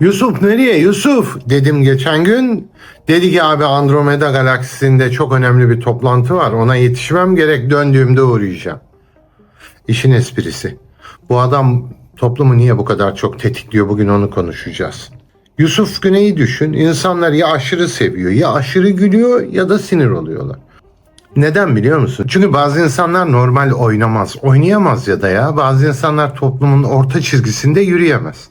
Yusuf nereye Yusuf dedim geçen gün. Dedi ki abi Andromeda galaksisinde çok önemli bir toplantı var. Ona yetişmem gerek döndüğümde uğrayacağım. İşin esprisi. Bu adam toplumu niye bu kadar çok tetikliyor bugün onu konuşacağız. Yusuf Güney'i düşün. İnsanlar ya aşırı seviyor ya aşırı gülüyor ya da sinir oluyorlar. Neden biliyor musun? Çünkü bazı insanlar normal oynamaz. Oynayamaz ya da ya. Bazı insanlar toplumun orta çizgisinde yürüyemez.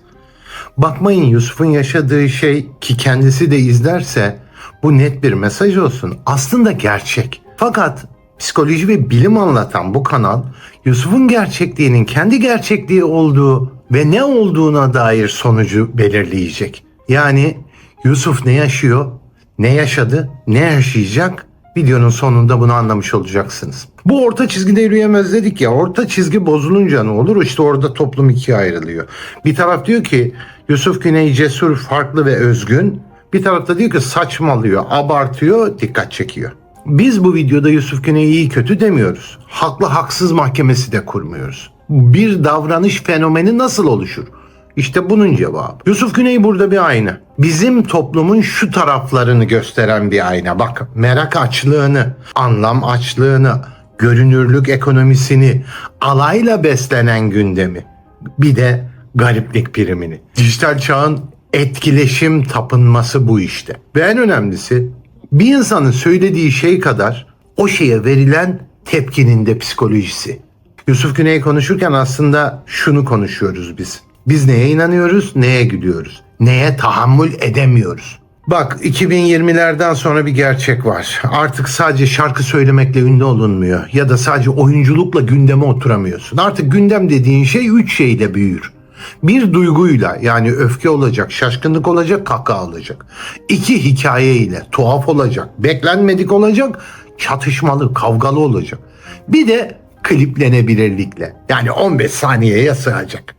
Bakmayın Yusuf'un yaşadığı şey ki kendisi de izlerse bu net bir mesaj olsun. Aslında gerçek. Fakat psikoloji ve bilim anlatan bu kanal Yusuf'un gerçekliğinin kendi gerçekliği olduğu ve ne olduğuna dair sonucu belirleyecek. Yani Yusuf ne yaşıyor, ne yaşadı, ne yaşayacak Videonun sonunda bunu anlamış olacaksınız. Bu orta çizgide yürüyemez dedik ya. Orta çizgi bozulunca ne olur? İşte orada toplum ikiye ayrılıyor. Bir taraf diyor ki Yusuf Güney cesur, farklı ve özgün. Bir tarafta diyor ki saçmalıyor, abartıyor, dikkat çekiyor. Biz bu videoda Yusuf Güney'i iyi kötü demiyoruz. Haklı haksız mahkemesi de kurmuyoruz. Bir davranış fenomeni nasıl oluşur? İşte bunun cevabı. Yusuf Güney burada bir ayna. Bizim toplumun şu taraflarını gösteren bir ayna. Bak merak açlığını, anlam açlığını, görünürlük ekonomisini, alayla beslenen gündemi. Bir de gariplik primini. Dijital çağın etkileşim tapınması bu işte. Ve en önemlisi bir insanın söylediği şey kadar o şeye verilen tepkinin de psikolojisi. Yusuf Güney konuşurken aslında şunu konuşuyoruz biz. Biz neye inanıyoruz, neye gülüyoruz, neye tahammül edemiyoruz. Bak 2020'lerden sonra bir gerçek var. Artık sadece şarkı söylemekle ünlü olunmuyor ya da sadece oyunculukla gündeme oturamıyorsun. Artık gündem dediğin şey üç şeyle büyür. Bir duyguyla yani öfke olacak, şaşkınlık olacak, kahkaha olacak. İki hikayeyle tuhaf olacak, beklenmedik olacak, çatışmalı, kavgalı olacak. Bir de kliplenebilirlikle yani 15 saniyeye sığacak.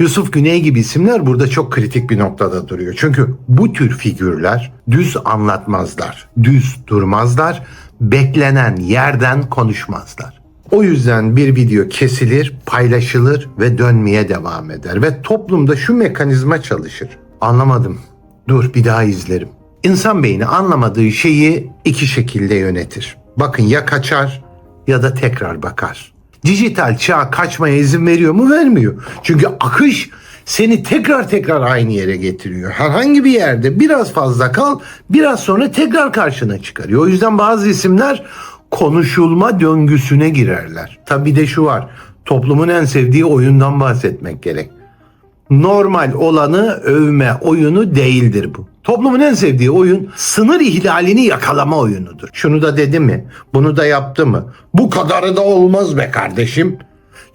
Yusuf Güney gibi isimler burada çok kritik bir noktada duruyor. Çünkü bu tür figürler düz anlatmazlar, düz durmazlar, beklenen yerden konuşmazlar. O yüzden bir video kesilir, paylaşılır ve dönmeye devam eder ve toplumda şu mekanizma çalışır. Anlamadım. Dur bir daha izlerim. İnsan beyni anlamadığı şeyi iki şekilde yönetir. Bakın ya kaçar ya da tekrar bakar dijital çağ kaçmaya izin veriyor mu? Vermiyor. Çünkü akış seni tekrar tekrar aynı yere getiriyor. Herhangi bir yerde biraz fazla kal, biraz sonra tekrar karşına çıkarıyor. O yüzden bazı isimler konuşulma döngüsüne girerler. Tabi de şu var. Toplumun en sevdiği oyundan bahsetmek gerek. Normal olanı övme oyunu değildir bu. Toplumun en sevdiği oyun sınır ihlalini yakalama oyunudur. Şunu da dedi mi? Bunu da yaptı mı? Bu kadarı da olmaz be kardeşim.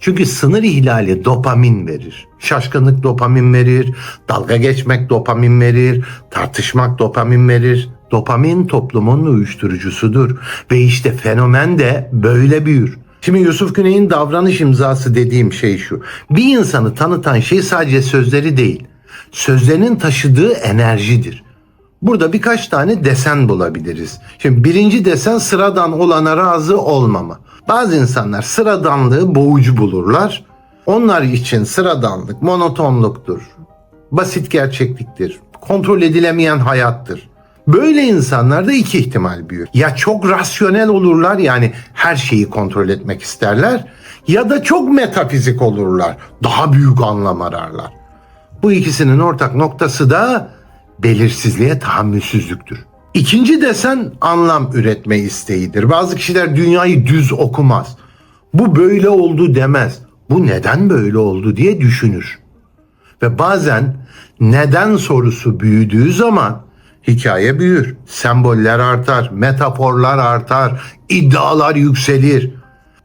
Çünkü sınır ihlali dopamin verir. Şaşkınlık dopamin verir, dalga geçmek dopamin verir, tartışmak dopamin verir. Dopamin toplumun uyuşturucusudur ve işte fenomen de böyle büyür. Şimdi Yusuf Güney'in davranış imzası dediğim şey şu. Bir insanı tanıtan şey sadece sözleri değil. Sözlerinin taşıdığı enerjidir. Burada birkaç tane desen bulabiliriz. Şimdi birinci desen sıradan olana razı olmama. Bazı insanlar sıradanlığı boğucu bulurlar. Onlar için sıradanlık monotonluktur. Basit gerçekliktir. Kontrol edilemeyen hayattır. Böyle insanlarda iki ihtimal büyür. Ya çok rasyonel olurlar yani her şeyi kontrol etmek isterler ya da çok metafizik olurlar. Daha büyük anlam ararlar. Bu ikisinin ortak noktası da belirsizliğe tahammülsüzlüktür. İkinci desen anlam üretme isteğidir. Bazı kişiler dünyayı düz okumaz. Bu böyle oldu demez. Bu neden böyle oldu diye düşünür. Ve bazen neden sorusu büyüdüğü zaman hikaye büyür. Semboller artar, metaforlar artar, iddialar yükselir.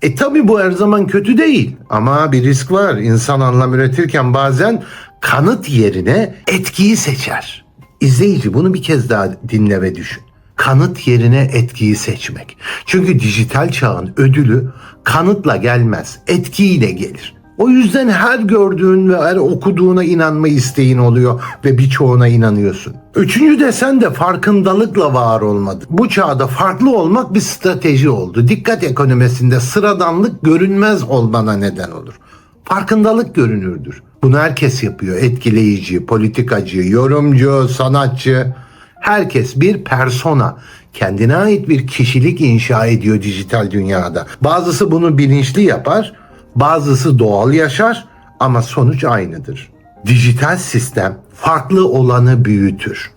E tabi bu her zaman kötü değil ama bir risk var. İnsan anlam üretirken bazen kanıt yerine etkiyi seçer. İzleyici bunu bir kez daha dinle ve düşün. Kanıt yerine etkiyi seçmek. Çünkü dijital çağın ödülü kanıtla gelmez, etkiyle gelir. O yüzden her gördüğün ve her okuduğuna inanma isteğin oluyor ve birçoğuna inanıyorsun. Üçüncü desen de farkındalıkla var olmadı. Bu çağda farklı olmak bir strateji oldu. Dikkat ekonomisinde sıradanlık görünmez olmana neden olur. Farkındalık görünürdür. Bunu herkes yapıyor. Etkileyici, politikacı, yorumcu, sanatçı. Herkes bir persona. Kendine ait bir kişilik inşa ediyor dijital dünyada. Bazısı bunu bilinçli yapar, bazısı doğal yaşar ama sonuç aynıdır. Dijital sistem farklı olanı büyütür.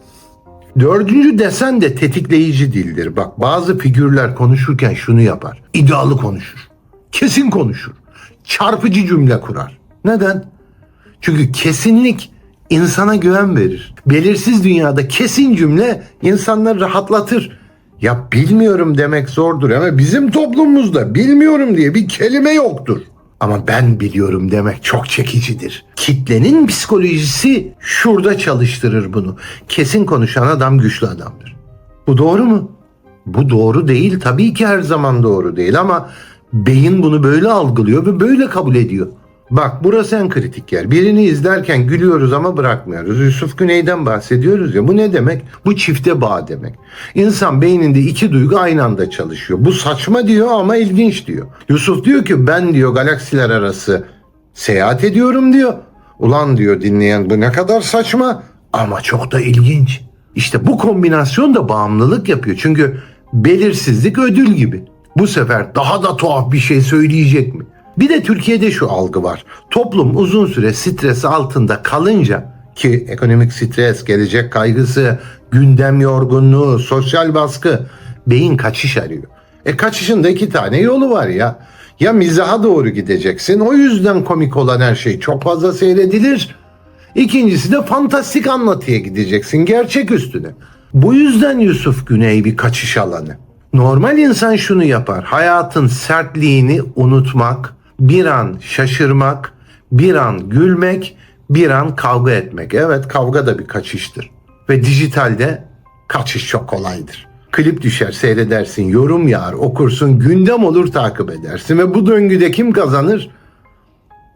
Dördüncü desen de tetikleyici dildir. Bak bazı figürler konuşurken şunu yapar. İddialı konuşur. Kesin konuşur. Çarpıcı cümle kurar. Neden? Çünkü kesinlik insana güven verir. Belirsiz dünyada kesin cümle insanları rahatlatır. Ya bilmiyorum demek zordur ama bizim toplumumuzda bilmiyorum diye bir kelime yoktur. Ama ben biliyorum demek çok çekicidir. Kitlenin psikolojisi şurada çalıştırır bunu. Kesin konuşan adam güçlü adamdır. Bu doğru mu? Bu doğru değil. Tabii ki her zaman doğru değil ama beyin bunu böyle algılıyor ve böyle kabul ediyor. Bak burası en kritik yer. Birini izlerken gülüyoruz ama bırakmıyoruz. Yusuf Güney'den bahsediyoruz ya. Bu ne demek? Bu çifte bağ demek. İnsan beyninde iki duygu aynı anda çalışıyor. Bu saçma diyor ama ilginç diyor. Yusuf diyor ki ben diyor galaksiler arası seyahat ediyorum diyor. Ulan diyor dinleyen bu ne kadar saçma ama çok da ilginç. İşte bu kombinasyon da bağımlılık yapıyor. Çünkü belirsizlik ödül gibi. Bu sefer daha da tuhaf bir şey söyleyecek mi? Bir de Türkiye'de şu algı var. Toplum uzun süre stres altında kalınca ki ekonomik stres, gelecek kaygısı, gündem yorgunluğu, sosyal baskı beyin kaçış arıyor. E kaçışın da iki tane yolu var ya. Ya mizaha doğru gideceksin. O yüzden komik olan her şey çok fazla seyredilir. İkincisi de fantastik anlatıya gideceksin gerçek üstüne. Bu yüzden Yusuf Güney bir kaçış alanı. Normal insan şunu yapar. Hayatın sertliğini unutmak, bir an şaşırmak, bir an gülmek, bir an kavga etmek. Evet kavga da bir kaçıştır. Ve dijitalde kaçış çok kolaydır. Klip düşer seyredersin, yorum yağar, okursun, gündem olur takip edersin. Ve bu döngüde kim kazanır?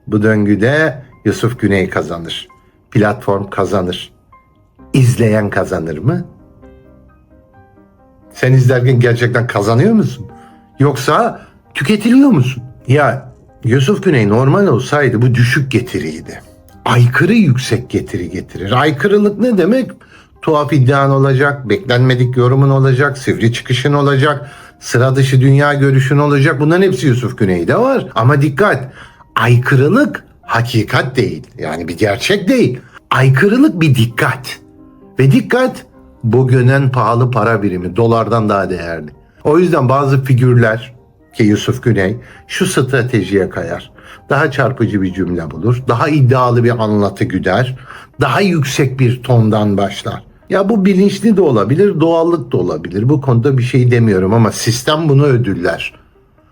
Bu döngüde Yusuf Güney kazanır. Platform kazanır. İzleyen kazanır mı? Sen izlerken gerçekten kazanıyor musun? Yoksa tüketiliyor musun? Ya Yusuf Güney normal olsaydı bu düşük getiriydi. Aykırı yüksek getiri getirir. Aykırılık ne demek? Tuhaf iddian olacak, beklenmedik yorumun olacak, sivri çıkışın olacak, sıra dışı dünya görüşün olacak. Bunların hepsi Yusuf Güney'de var. Ama dikkat, aykırılık hakikat değil. Yani bir gerçek değil. Aykırılık bir dikkat. Ve dikkat bugünün pahalı para birimi dolardan daha değerli. O yüzden bazı figürler ki Yusuf Güney şu stratejiye kayar. Daha çarpıcı bir cümle bulur, daha iddialı bir anlatı güder, daha yüksek bir tondan başlar. Ya bu bilinçli de olabilir, doğallık da olabilir. Bu konuda bir şey demiyorum ama sistem bunu ödüller.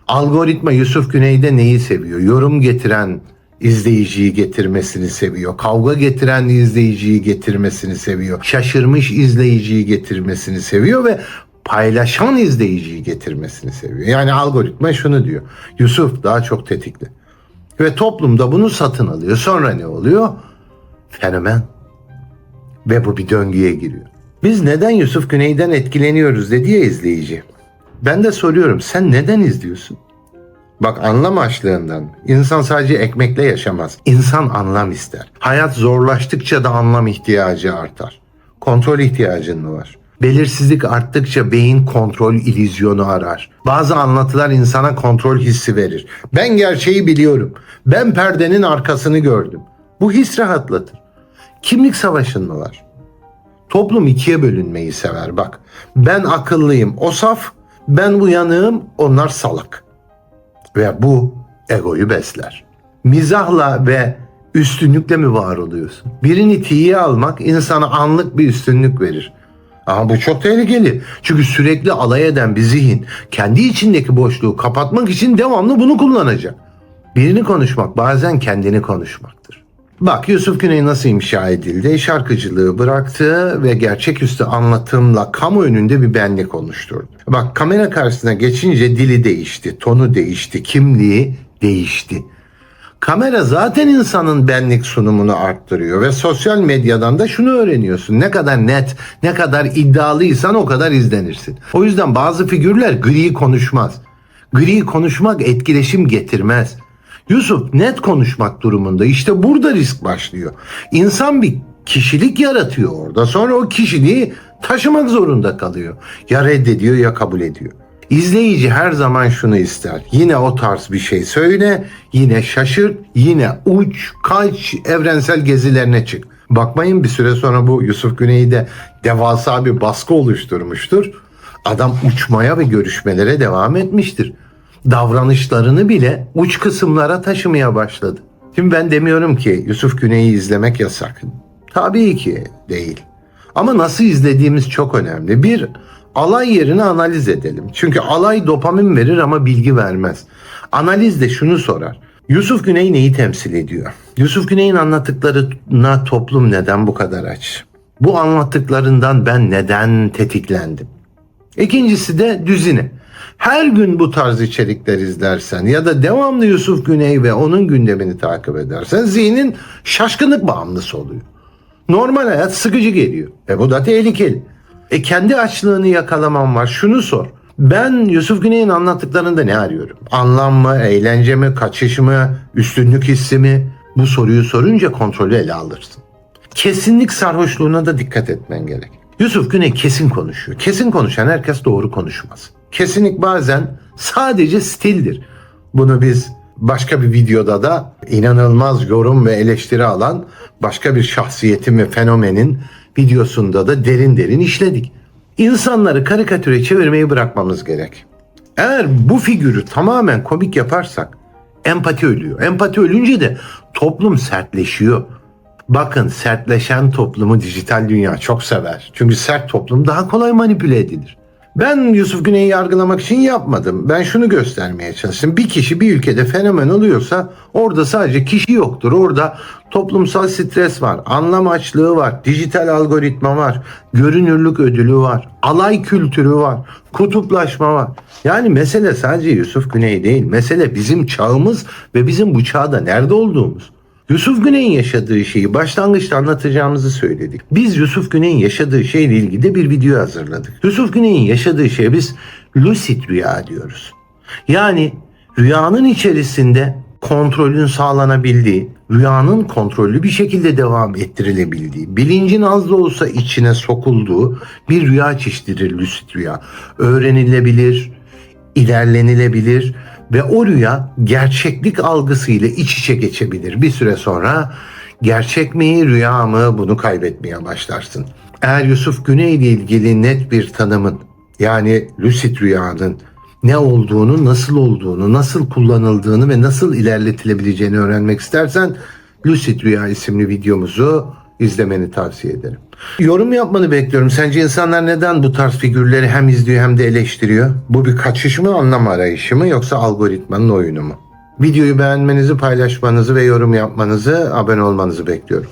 Algoritma Yusuf Güney'de neyi seviyor? Yorum getiren izleyiciyi getirmesini seviyor. Kavga getiren izleyiciyi getirmesini seviyor. Şaşırmış izleyiciyi getirmesini seviyor ve paylaşan izleyiciyi getirmesini seviyor. Yani algoritma şunu diyor. Yusuf daha çok tetikli. Ve toplumda bunu satın alıyor. Sonra ne oluyor? Fenomen. Ve bu bir döngüye giriyor. Biz neden Yusuf Güney'den etkileniyoruz dedi ya izleyici. Ben de soruyorum sen neden izliyorsun? Bak anlam açlığından. İnsan sadece ekmekle yaşamaz. İnsan anlam ister. Hayat zorlaştıkça da anlam ihtiyacı artar. Kontrol ihtiyacın mı var? Belirsizlik arttıkça beyin kontrol ilizyonu arar. Bazı anlatılar insana kontrol hissi verir. Ben gerçeği biliyorum. Ben perdenin arkasını gördüm. Bu his rahatlatır. Kimlik savaşın mı var? Toplum ikiye bölünmeyi sever bak. Ben akıllıyım, o saf. Ben uyanığım, onlar salak. Ve bu egoyu besler. Mizahla ve üstünlükle mi var oluyorsun? Birini tiye almak insana anlık bir üstünlük verir. Ama bu çok tehlikeli. Çünkü sürekli alay eden bir zihin kendi içindeki boşluğu kapatmak için devamlı bunu kullanacak. Birini konuşmak bazen kendini konuşmaktır. Bak Yusuf Güney nasıl inşa edildi? Şarkıcılığı bıraktı ve gerçeküstü anlatımla kamu önünde bir benlik oluşturdu. Bak kamera karşısına geçince dili değişti, tonu değişti, kimliği değişti. Kamera zaten insanın benlik sunumunu arttırıyor ve sosyal medyadan da şunu öğreniyorsun. Ne kadar net, ne kadar iddialıysan o kadar izlenirsin. O yüzden bazı figürler gri konuşmaz. Gri konuşmak etkileşim getirmez. Yusuf net konuşmak durumunda. İşte burada risk başlıyor. İnsan bir kişilik yaratıyor orada. Sonra o kişiliği taşımak zorunda kalıyor. Ya reddediyor ya kabul ediyor. İzleyici her zaman şunu ister. Yine o tarz bir şey söyle, yine şaşırt, yine uç, kaç, evrensel gezilerine çık. Bakmayın bir süre sonra bu Yusuf Güney'de devasa bir baskı oluşturmuştur. Adam uçmaya ve görüşmelere devam etmiştir. Davranışlarını bile uç kısımlara taşımaya başladı. Şimdi ben demiyorum ki Yusuf Güney'i izlemek yasak. Tabii ki değil. Ama nasıl izlediğimiz çok önemli. Bir, alay yerine analiz edelim. Çünkü alay dopamin verir ama bilgi vermez. Analiz de şunu sorar. Yusuf Güney neyi temsil ediyor? Yusuf Güney'in anlattıklarına toplum neden bu kadar aç? Bu anlattıklarından ben neden tetiklendim? İkincisi de düzine. Her gün bu tarz içerikler izlersen ya da devamlı Yusuf Güney ve onun gündemini takip edersen zihnin şaşkınlık bağımlısı oluyor. Normal hayat sıkıcı geliyor. E bu da tehlikeli. E kendi açlığını yakalaman var. Şunu sor. Ben Yusuf Güney'in anlattıklarında ne arıyorum? Anlam mı, eğlence mi, kaçış mı, üstünlük hissi mi? Bu soruyu sorunca kontrolü ele alırsın. Kesinlik sarhoşluğuna da dikkat etmen gerek. Yusuf Güney kesin konuşuyor. Kesin konuşan herkes doğru konuşmaz. Kesinlik bazen sadece stildir. Bunu biz başka bir videoda da inanılmaz yorum ve eleştiri alan başka bir şahsiyetin ve fenomenin videosunda da derin derin işledik. İnsanları karikatüre çevirmeyi bırakmamız gerek. Eğer bu figürü tamamen komik yaparsak empati ölüyor. Empati ölünce de toplum sertleşiyor. Bakın sertleşen toplumu dijital dünya çok sever. Çünkü sert toplum daha kolay manipüle edilir. Ben Yusuf Güney'i yargılamak için yapmadım. Ben şunu göstermeye çalıştım. Bir kişi bir ülkede fenomen oluyorsa orada sadece kişi yoktur. Orada toplumsal stres var, anlam açlığı var, dijital algoritma var, görünürlük ödülü var, alay kültürü var, kutuplaşma var. Yani mesele sadece Yusuf Güney değil. Mesele bizim çağımız ve bizim bu çağda nerede olduğumuz. Yusuf Güney'in yaşadığı şeyi başlangıçta anlatacağımızı söyledik. Biz Yusuf Güney'in yaşadığı şeyle ilgili de bir video hazırladık. Yusuf Güney'in yaşadığı şeye biz lucid rüya diyoruz. Yani rüyanın içerisinde kontrolün sağlanabildiği, rüyanın kontrollü bir şekilde devam ettirilebildiği, bilincin az da olsa içine sokulduğu bir rüya çeşididir lucid rüya. Öğrenilebilir, ilerlenilebilir ve o rüya gerçeklik algısıyla iç içe geçebilir. Bir süre sonra gerçek mi rüya mı bunu kaybetmeye başlarsın. Eğer Yusuf Güney ile ilgili net bir tanımın yani lucid rüyanın ne olduğunu, nasıl olduğunu, nasıl kullanıldığını ve nasıl ilerletilebileceğini öğrenmek istersen Lucid Rüya isimli videomuzu izlemeni tavsiye ederim. Yorum yapmanı bekliyorum. Sence insanlar neden bu tarz figürleri hem izliyor hem de eleştiriyor? Bu bir kaçış mı, anlam arayışı mı yoksa algoritmanın oyunu mu? Videoyu beğenmenizi, paylaşmanızı ve yorum yapmanızı, abone olmanızı bekliyorum.